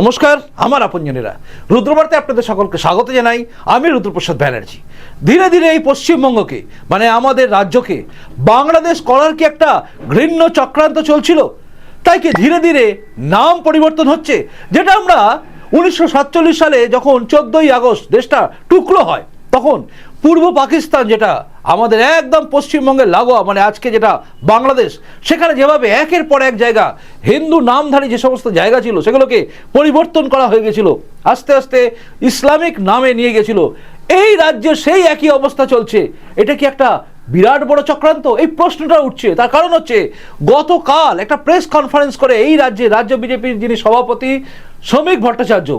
নমস্কার, আমার আপনজনেরা। রুদ্রবার্তে আপনাদের সকলকে স্বাগত জানাই। আমি রুদ্রপ্রসাদ ব্যানার্জি। ধীরে ধীরে এই পশ্চিমবঙ্গকে মানে আমাদের রাজ্যকে, বাংলাদেশ করার কি একটা ঘৃণ্য চক্রান্ত চলছিল? তাই কি ধীরে ধীরে নাম পরিবর্তন হচ্ছে, যেটা আমরা উনিশশো সাতচল্লিশ সালে যখন চোদ্দোই আগস্ট দেশটা টুকরো হয়, তখন পূর্ব পাকিস্তান যেটা আমাদের একদম পশ্চিমবঙ্গের লাগোয়া মানে আজকে যেটা বাংলাদেশ, সেখানে যেভাবে একের পর এক জায়গা, হিন্দু নামধারী যে সমস্ত জায়গা ছিল, সেগুলোকে পরিবর্তন করা হয়ে গেছিল, আস্তে আস্তে ইসলামিক নামে নিয়ে গেছিল। এই রাজ্যে সেই একই অবস্থা চলছে। এটা কি একটা বিরাট বড় চক্রান্ত? এই প্রশ্নটা উঠছে। তার কারণ হচ্ছে, গতকাল একটা প্রেস কনফারেন্স করে এই রাজ্যে, রাজ্য বিজেপির যিনি সভাপতি, শ্রমিক ভট্টাচার্য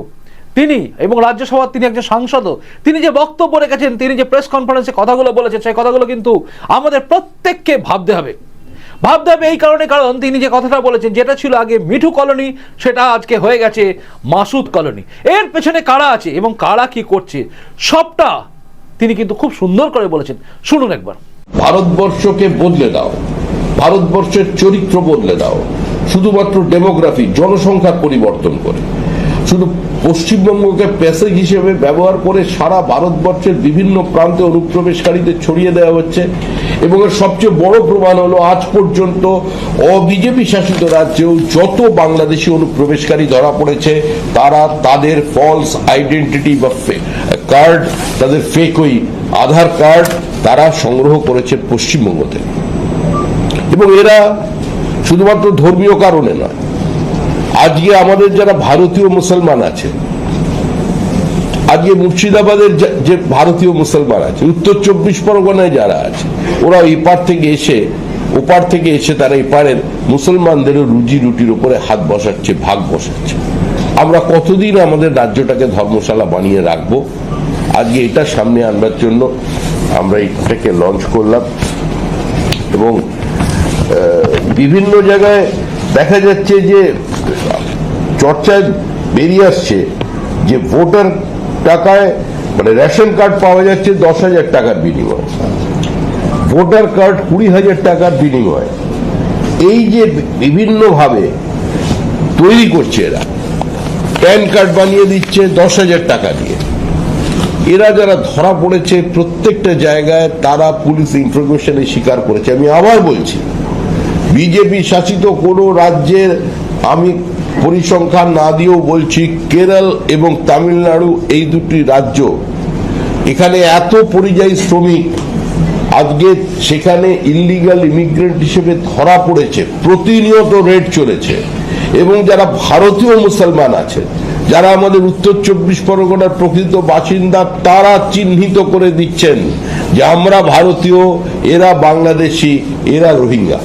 তিনি এবং রাজ্যসভার তিনি একজন সাংসদও। তিনি যে বক্তব্য রেখেছেন, তিনি যে প্রেস কনফারেন্সে কথাগুলো বলেছেন, সেই কথাগুলো কিন্তু আমাদের প্রত্যেককে ভাবতে হবে। ভাবতে হবে এই কারণে কারণ তিনি যে কথাটা বলেছেন, যেটা ছিল আগে মিঠু কলোনি, সেটা আজকে হয়ে গেছে মাসুদ কলোনি। এর পেছনে কারা আছে এবং কারা কি করছে, সবটা তিনি কিন্তু খুব সুন্দর করে বলেছেন। শুনুন একবার। ভারতবর্ষকে বদলে দাও। ভারতবর্ষের চরিত্র বদলে দাও। শুধুমাত্র ডেমোগ্রাফি জনসংখ্যার পরিবর্তন করে। শুধু পশ্চিমবঙ্গকে প্যাসেজ হিসেবে ব্যবহার করে সারা ভারতবর্ষের বিভিন্ন প্রান্তে অনুপ্রবেশকারীদের ছড়িয়ে দেওয়া হচ্ছে। এবং এর সবচেয়ে বড় প্রমাণ হলো আজ পর্যন্ত অবিজেপি শাসিত রাজ্যেও যত বাংলাদেশি অনুপ্রবেশকারী ধরা পড়েছে, তারা তাদের ফলস আইডেন্টিটি বা কার্ড তাদের ফেক ওই আধার কার্ড তারা সংগ্রহ করেছে পশ্চিমবঙ্গতে। এবং এরা শুধুমাত্র ধর্মীয় কারণে নয় আজকে আমাদের যারা ভারতীয় মুসলমান আছে, আজকে মুর্শিদাবাদের যে ভারতীয় মুসলমান আছে, উত্তর চব্বিশ পরগনায় যারা আছে, ওরা এপার থেকে এসে, ওপার থেকে এসে তারা এপারের মুসলমানদেরও রুজি রুটির উপরে হাত বসাচ্ছে, ভাগ বসাচ্ছে। আমরা কতদিন আমাদের রাজ্যটাকে ধর্মশালা বানিয়ে রাখব? আজকে এটা সামনে আনবার জন্য আমরা এটাকে লঞ্চ করলাম। এবং বিভিন্ন জায়গায় দেখা যাচ্ছে যে চর্চায় বেরিয়ে আসছে যে ভোটার টাকায় মানে রেশন কার্ড পাওয়া যাচ্ছে দশ হাজার টাকার বিনিময়ে। ভোটার কার্ড কুড়ি হাজার টাকার বিনিময়ে। এই যে বিভিন্নভাবে তৈরি করছে এরা, প্যান কার্ড বানিয়ে দিচ্ছে দশ হাজার টাকা দিয়ে। এরা যারা ধরা পড়েছে প্রত্যেকটা জায়গায়, তারা পুলিশ ইনফরমেশনে স্বীকার করেছে। আমি আবার বলছি, বিজেপি শাসিত কোনো রাজ্যের আমি পরিসংখ্যান না দিয়েও বলছি, কেরল এবং তামিলনাড়ু এই দুটি রাজ্য। এখানে এত পরিযায়ী শ্রমিক, আজকে সেখানে ইলিগাল ইমিগ্রেন্ট হিসেবে ধরা পড়েছে, প্রতিনিয়ত রেড চলেছে। এবং যারা ভারতীয় মুসলমান আছে, যারা আমাদের উত্তর চব্বিশ পরগনার প্রকৃত বাসিন্দা, তারা চিহ্নিত করে দিচ্ছেন যে আমরা ভারতীয়, এরা বাংলাদেশি, এরা রোহিঙ্গা।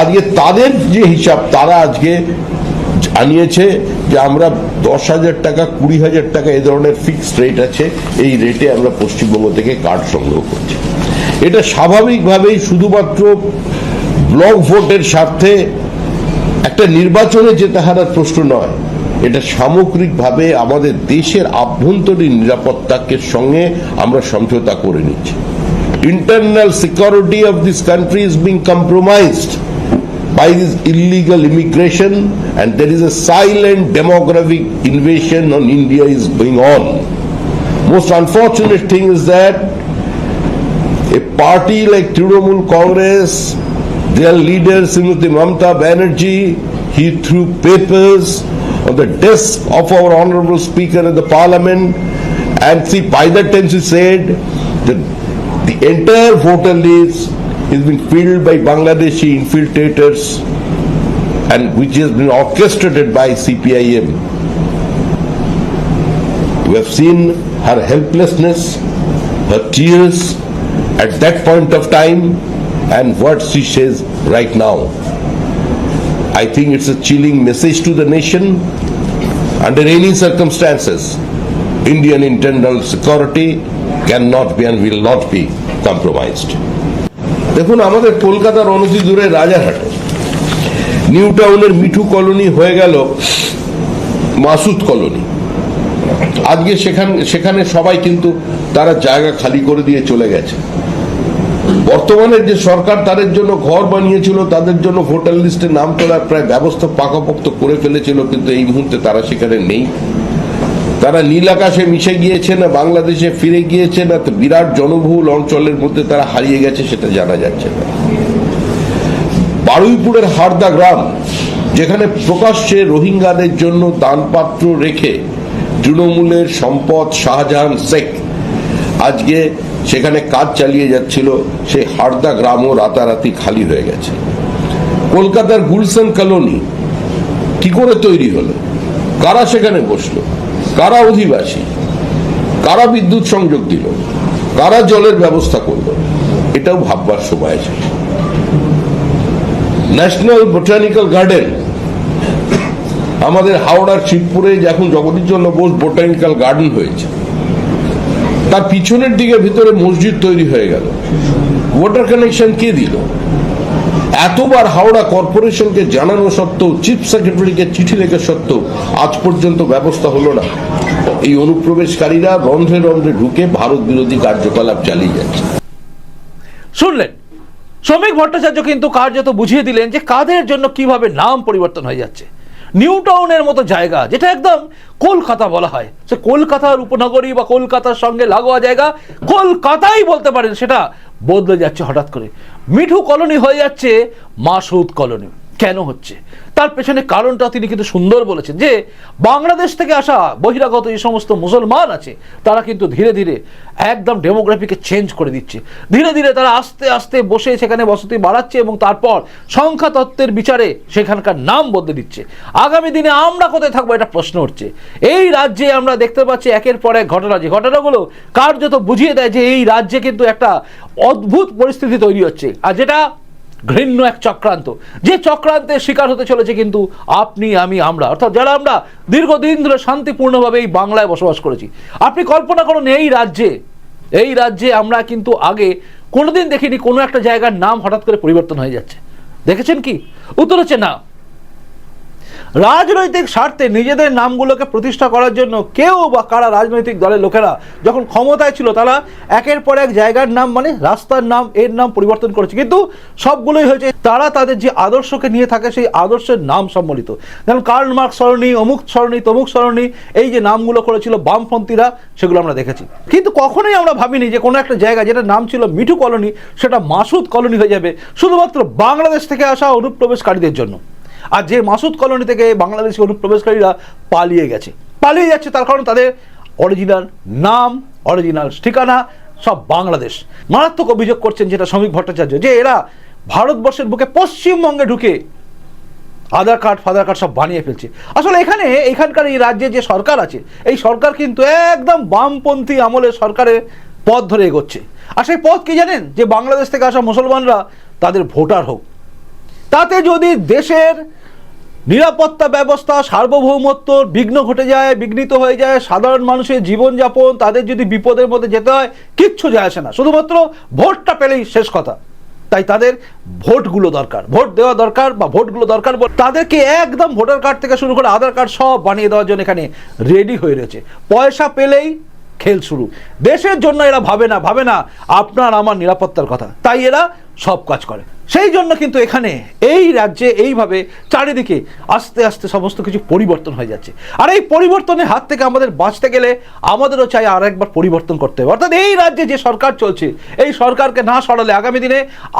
আজকে তাদের যে হিসাব, তারা আজকে জানিয়েছে যে আমরা দশ হাজার টাকা, কুড়ি হাজার টাকা এ ধরনের ফিক্সড রেট আছে। এই রেটে আমরা পশ্চিমবঙ্গ থেকে কার্ড সংগ্রহ করছি। এটা স্বাভাবিকভাবেই শুধুমাত্র ব্লক ভোটের স্বার্থে একটা নির্বাচনে যেতে হারার প্রশ্ন নয়, এটা সামগ্রিকভাবে আমাদের দেশের আভ্যন্তরীণ নিরাপত্তাকে সঙ্গে আমরা সমঝোতা করে নিচ্ছি। Internal security of this country is being compromised by this illegal immigration and there is a silent demographic invasion on India is going on. Most unfortunate thing is that a party like Trinamool Congress, their leader Srimati Mamta Banerjee, he threw papers on the desk of our honorable speaker in the parliament and see by that time she said that the entire voter list is being filled by Bangladeshi infiltrators and which has been orchestrated by CPIM. We have seen her helplessness, her tears at that point of time and what she says right now. I think it's a chilling message to the nation. Under any circumstances, Indian internal security cannot be and will not be compromised. দেখুন, আমাদের কলকাতার অনতি দূরে রাজারহাটে। New টাউনের Mithu colony হয়ে গেল Masud colony. আজকে সেখানে সেখানে সবাই কিন্তু তারা জায়গা খালি করে দিয়ে চলে গেছে। বর্তমানে যে সরকার তাদের জন্য ঘর বানিয়েছিল, তাদের জন্য ভোটার লিস্টে নাম তোলার প্রায় ব্যবস্থা পাকাপোক্ত করে ফেলেছিল, কিন্তু এই মুহূর্তে তারা সেখানে নেই। তারা নীল আকাশে মিশে গিয়েছে, না বাংলাদেশে ফিরে গিয়েছে, না বিরাট জনবহুল অঞ্চলের মধ্যে তারা হারিয়ে গেছে সেটা জানা যাচ্ছে না। বারুইপুরের হারদা গ্রাম, যেখানে প্রকাশ্যে রোহিঙ্গাদের জন্য দানপাত্র রেখে তৃণমূলের সম্পদ শাহজাহান শেখ আজকে সেখানে কাজ চালিয়ে যাচ্ছিল সেই হারদা গ্রামও রাতারাতি খালি হয়ে গেছে। কলকাতার গুলশান কলোনি কি করে তৈরি হলো? কারা সেখানে বসল? কারা অধিবাসী? কারা বিদ্যুৎ সংযোগ দিল? কারা জলের ব্যবস্থা করল? এটাও ভাববার সময় আছে। ন্যাশনাল বোটানিক্যাল গার্ডেন আমাদের হাওড়ার শিবপুরে এখন জগদীশচন্দ্র বোস বোটানিক্যাল গার্ডেন হয়েছে, তার পিছনের দিকে ভিতরে মসজিদ তৈরি হয়ে গেল। ওয়াটার কানেকশন কে দিল? এতবার হাওড়া কর্পোরেশনকে জানানো সত্ত্বেও চিফ সেক্রেটারিকে চিঠি লেখা সত্ত্বেও আজ পর্যন্ত ব্যবস্থা হলো না। এই অনুপ্রবেশকারীরা রন্ধ্রে রন্ধ্রে ঢুকে ভারত বিরোধী কার্যকলাপ চালিয়ে যাচ্ছে। শুনলেন? শ্রমিক ভট্টাচার্য কিন্তু কার্যত বুঝিয়ে দিলেন যে কাদের জন্য কীভাবে নাম পরিবর্তন হয়ে যাচ্ছে। নিউ টাউনের মতো জায়গা, যেটা একদম কলকাতা বলা হয়। সে কলকাতার উপনগরী বা কলকাতার সঙ্গে লাগোয়া জায়গা, কলকাতাই বলতে পারেন সেটা বদলে যাচ্ছে হঠাৎ করে। মিঠু কলোনি হয়ে যাচ্ছে মাসুদ কলোনি। কেন হচ্ছে? তার পেছনে কারণটা তিনি কিন্তু সুন্দর বলেছেন যে, বাংলাদেশ থেকে আসা বহিরাগত যে সমস্ত মুসলমান আছে, তারা কিন্তু ধীরে ধীরে একদম ডেমোগ্রাফিকে চেঞ্জ করে দিচ্ছে। ধীরে ধীরে তারা আস্তে আস্তে বসে সেখানে বসতি বাড়াচ্ছে এবং তারপর সংখ্যা তত্ত্বের বিচারে সেখানকার নাম বদলে দিচ্ছে। আগামী দিনে আমরা কোথায় থাকব এটা প্রশ্ন উঠছে। এই রাজ্যে আমরা দেখতে পাচ্ছি একের পর এক ঘটনা যে ঘটনাগুলো কার্যত বুঝিয়ে দেয় যে এই রাজ্যে কিন্তু একটা অদ্ভুত পরিস্থিতি তৈরি হচ্ছে। আর যেটা ঘৃণ্য এক চক্রান্ত। যে চক্রান্তের শিকার হতে চলেছে কিন্তু আপনি, আমি, আমরা। অর্থাৎ যারা আমরা দীর্ঘদিন ধরে শান্তিপূর্ণভাবে এই বাংলায় বসবাস করেছি, আপনি কল্পনা করুন এই রাজ্যে এই রাজ্যে আমরা কিন্তু আগে কোনোদিন দেখিনি কোনো একটা জায়গার নাম হঠাৎ করে পরিবর্তন হয়ে যাচ্ছে। দেখেছেন কি? উত্তর হচ্ছে না। রাজনৈতিক স্বার্থে নিজেদের নামগুলোকে প্রতিষ্ঠা করার জন্য কেউ বা কারা রাজনৈতিক দলের লোকেরা যখন ক্ষমতায় ছিল তারা একের পর এক জায়গার নাম মানে রাস্তার নাম, এর নাম পরিবর্তন করেছে। কিন্তু সবগুলোই হয়েছে তারা তাদের যে আদর্শকে নিয়ে থাকে সেই আদর্শের নাম সম্বলিত। যেমন কার্ল মার্ক সরণি, অমুক সরণি, তমুক সরণি, এই যে নামগুলো করেছিল বামপন্থীরা, সেগুলো আমরা দেখেছি। কিন্তু কখনোই আমরা ভাবিনি যে কোনো একটা জায়গা যেটা নাম ছিল মিঠু কলোনি, সেটা মাসুদ কলোনি হয়ে যাবে। শুধুমাত্র বাংলাদেশ থেকে আসা অনুপ্রবেশকারীদের জন্য। আর যে মাসুদ কলোনি থেকে বাংলাদেশি অনুপ্রবেশকারীরা পালিয়ে গেছে। পালিয়ে যাচ্ছে, তার কারণ তাদের অরিজিনাল নাম অরিজিনাল ঠিকানা, সব বাংলাদেশ। মারাত্মক অভিযোগ করছেন যেটা শ্রমিক ভট্টাচার্য, যে এরা ভারতবর্ষের বুকে পশ্চিমবঙ্গে ঢুকে আধার কার্ড, ফাদার কার্ড সব বানিয়ে ফেলছে। আসলে এখানে, এখানকার এই রাজ্যে যে সরকার আছে, এই সরকার কিন্তু একদম বামপন্থী আমলের সরকারের পথ ধরে এগোচ্ছে। আর সেই পথ কি জানেন? যে বাংলাদেশ থেকে আসা মুসলমানরা তাদের ভোটার হোক। তাতে যদি দেশের নিরাপত্তা ব্যবস্থা, সার্বভৌমত্ব বিঘ্ন ঘটে যায়, বিঘ্নিত হয়ে যায়, সাধারণ মানুষের জীবনযাপন, তাদের যদি বিপদের মধ্যে যেতে হয়, কিচ্ছু যায় আসে না। শুধুমাত্র ভোটটা পেলেই শেষ কথা। তাই তাদের ভোটগুলো দরকার। ভোট দেওয়া দরকার বা ভোটগুলো দরকার তাদেরকে একদম ভোটার কার্ড থেকে শুরু করে আধার কার্ড সব বানিয়ে দেওয়ার জন্য এখানে রেডি হয়ে রয়েছে। পয়সা পেলেই খেল শুরু। দেশের জন্য এরা ভাবে না ভাবে না, আপনার আমার নিরাপত্তার কথা। তাই এরা সব কাজ করে। সেই জন্য কিন্তু এখানে এই রাজ্যে এইভাবে চারিদিকে আস্তে আস্তে সমস্ত কিছু পরিবর্তন হয়ে যাচ্ছে। আর এই পরিবর্তনের হাত থেকে আমাদের বাঁচতে গেলে আমাদেরও চাই আর একবার পরিবর্তন করতে হবে। অর্থাৎ এই রাজ্যে যে সরকার চলছে, এই সরকারকে না সরালে আগামী দিনে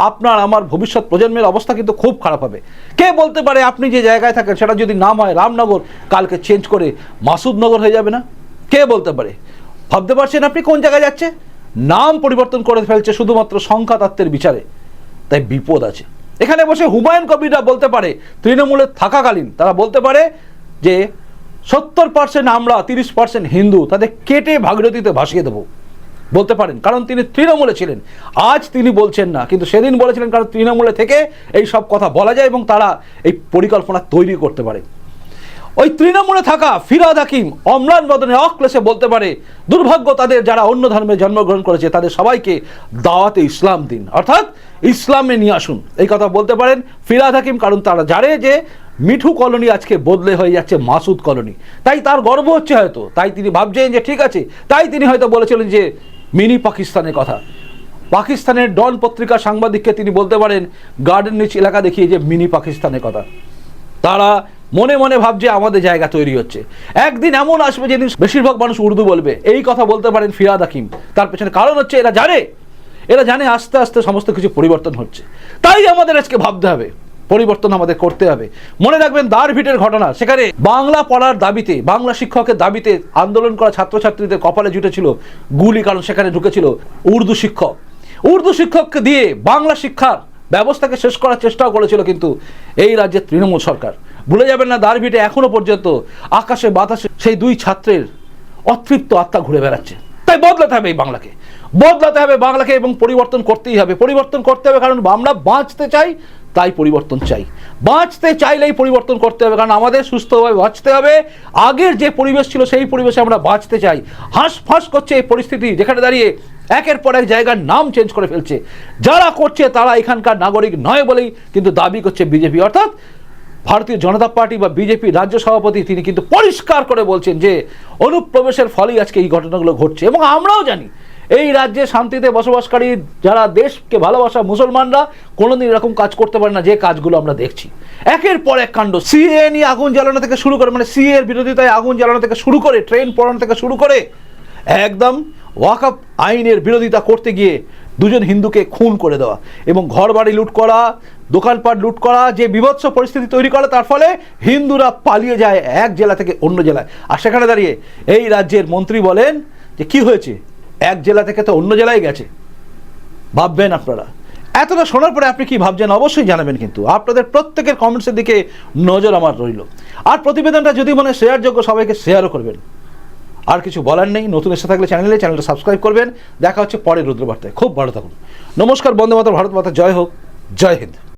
আপনার, আমার ভবিষ্যৎ প্রজন্মের অবস্থা কিন্তু খুব খারাপ হবে। কে বলতে পারে আপনি যে জায়গায় থাকেন, সেটা যদি নাম হয় রামনগর, কালকে চেঞ্জ করে মাসুদনগর হয়ে যাবে না? কে বলতে পারে? ভাবতে পারছেন আপনি কোন জায়গায় যাচ্ছে? নাম পরিবর্তন করে ফেলছে শুধুমাত্র সংখ্যা তত্ত্বের বিচারে। তাই বিপদ আছে। এখানে বসে হুমায়ুন কবিরা বলতে পারে, তৃণমূলে থাকাকালীন তারা বলতে পারে যে, সত্তর পার্সেন্ট আমরা, তিরিশ পার্সেন্ট হিন্দু, তাদের কেটে ভাগীরথীতে ভাসিয়ে দেবো। বলতে পারেন, কারণ তিনি তৃণমূলে ছিলেন। আজ তিনি বলছেন না, কিন্তু সেদিন বলেছিলেন কারণ তৃণমূলে থেকে এই সব কথা বলা যায় এবং তারা এই পরিকল্পনা তৈরি করতে পারে। ওই তৃণমূলে থাকা ফিরাদ হাকিম অম্লান বদনে অক্লেশে বলতে পারে, দুর্ভাগ্য তাদের যারা অন্য ধর্মে জন্মগ্রহণ করেছে, তাদের সবাইকে দাওয়াতে ইসলাম দিন। অর্থাৎ ইসলামে নিয়ে আসুন। এই কথা বলতে পারেন ফিরাদ হাকিম, কারণ তারা জানে যে মিঠু কলোনি আজকে বদলে হয়ে যাচ্ছে মাসুদ কলোনি। তাই তার গর্ব হচ্ছে হয়তো। তাই তিনি ভাবছেন যে ঠিক আছে, তাই তিনি হয়তো বলেছিলেন যে মিনি পাকিস্তানের কথা। পাকিস্তানের ডন পত্রিকা সাংবাদিককে তিনি বলতে পারেন, গার্ডেন নিচ এলাকা দেখিয়ে যে মিনি পাকিস্তানের কথা। তারা মনে মনে ভাবছে আমাদের জায়গা তৈরি হচ্ছে। একদিন এমন আসবে যেদিন বেশিরভাগ মানুষ উর্দু বলবে। এই কথা বলতে পারেন ফিরাদ হাকিম। তার পেছনে কারণ হচ্ছে এরা জানে। এরা জানে আস্তে আস্তে সমস্ত কিছু পরিবর্তন হচ্ছে। তাই আমাদের আজকে ভাবতে হবে। পরিবর্তন আমাদের করতে হবে। মনে রাখবেন দ্বার ভিটের ঘটনা। সেখানে বাংলা পড়ার দাবিতে, বাংলা শিক্ষকের দাবিতে আন্দোলন করা ছাত্রছাত্রীদের কপালে জুটেছিল, গুলি কারণ সেখানে ঢুকেছিল উর্দু শিক্ষক। উর্দু শিক্ষককে দিয়ে বাংলা শিক্ষার ব্যবস্থাকে শেষ করার চেষ্টাও করেছিল কিন্তু এই রাজ্যের তৃণমূল সরকার। ভুলে যাবেন না দারভিটে এখনও পর্যন্ত আকাশে বাতাসে সেই দুই ছাত্রের অতৃপ্ত আত্মা ঘুরে বেড়াচ্ছে। তাই বদলাতে হবে এই বাংলাকে। বদলাতে হবে বাংলাকে এবং পরিবর্তন করতেই হবে। পরিবর্তন করতে হবে কারণ আমরা বাঁচতে চাই, তাই পরিবর্তন চাই। বাঁচতে চাইলেই পরিবর্তন করতে হবে কারণ আমাদের সুস্থভাবে বাঁচতে হবে। আগের যে পরিবেশ ছিল সেই পরিবেশে আমরা বাঁচতে চাই। হাঁস ফাঁস করছে এই পরিস্থিতি যেখানে দাঁড়িয়ে একের পর এক জায়গার নাম চেঞ্জ করে ফেলছে। যারা করছে তারা এখানকার নাগরিক নয় বলেই কিন্তু দাবি করছে বিজেপি। অর্থাৎ ভারতীয় জনতা পার্টি বা বিজেপি রাজ্য সভাপতি তিনি কিন্তু পরিষ্কার করে বলছেন যে অনুপ্রবেশের ফলেই আজকে এই ঘটনাগুলো ঘটছে এবং আমরাও জানি এই রাজ্যে শান্তিতে বসবাসকারী যারা দেশকে ভালোবাসা মুসলমানরা কোনোদিন এরকম কাজ করতে পারে না যে কাজগুলো আমরা দেখছি। একের পর এক কাণ্ড। সিএ নিয়ে আগুন জ্বালানো থেকে শুরু করে মানে সিএ এর বিরোধিতায় আগুন জ্বালানো থেকে শুরু করে, ট্রেন পড়ানো থেকে শুরু করে, একদম ওয়াকআপ আইনের বিরোধিতা করতে গিয়ে দুজন হিন্দুকে খুন করে দেওয়া এবং ঘর বাড়ি লুট করা দোকানপাট লুট করা, যে বিভৎস পরিস্থিতি তৈরি করে, তার ফলে হিন্দুরা পালিয়ে যায় এক জেলা থেকে অন্য জেলায়। আর সেখানে দাঁড়িয়ে এই রাজ্যের মন্ত্রী বলেন যে, কি হয়েছে? এক জেলা থেকে তো অন্য জেলায় গেছে। ভাববেন আপনারা। এতটা শোনার পরে আপনি কি ভাবছেন? অবশ্যই জানাবেন কিন্তু। আপনাদের প্রত্যেকের কমেন্টসের দিকে নজর আমার রইল। আর প্রতিবেদনটা যদি মনে শেয়ারযোগ্য সবাইকে শেয়ারও করবেন। আর কিছু বলার নেই, নতুন এসে থাকলে চ্যানেলে চ্যানেলটা সাবস্ক্রাইব করবেন। দেখা হচ্ছে পরের রুদ্রবার্তায়। খুব ভালো থাকুন। নমস্কার বন্দে মাতা ভারত মাতা, জয় হোক। জয় হিন্দ।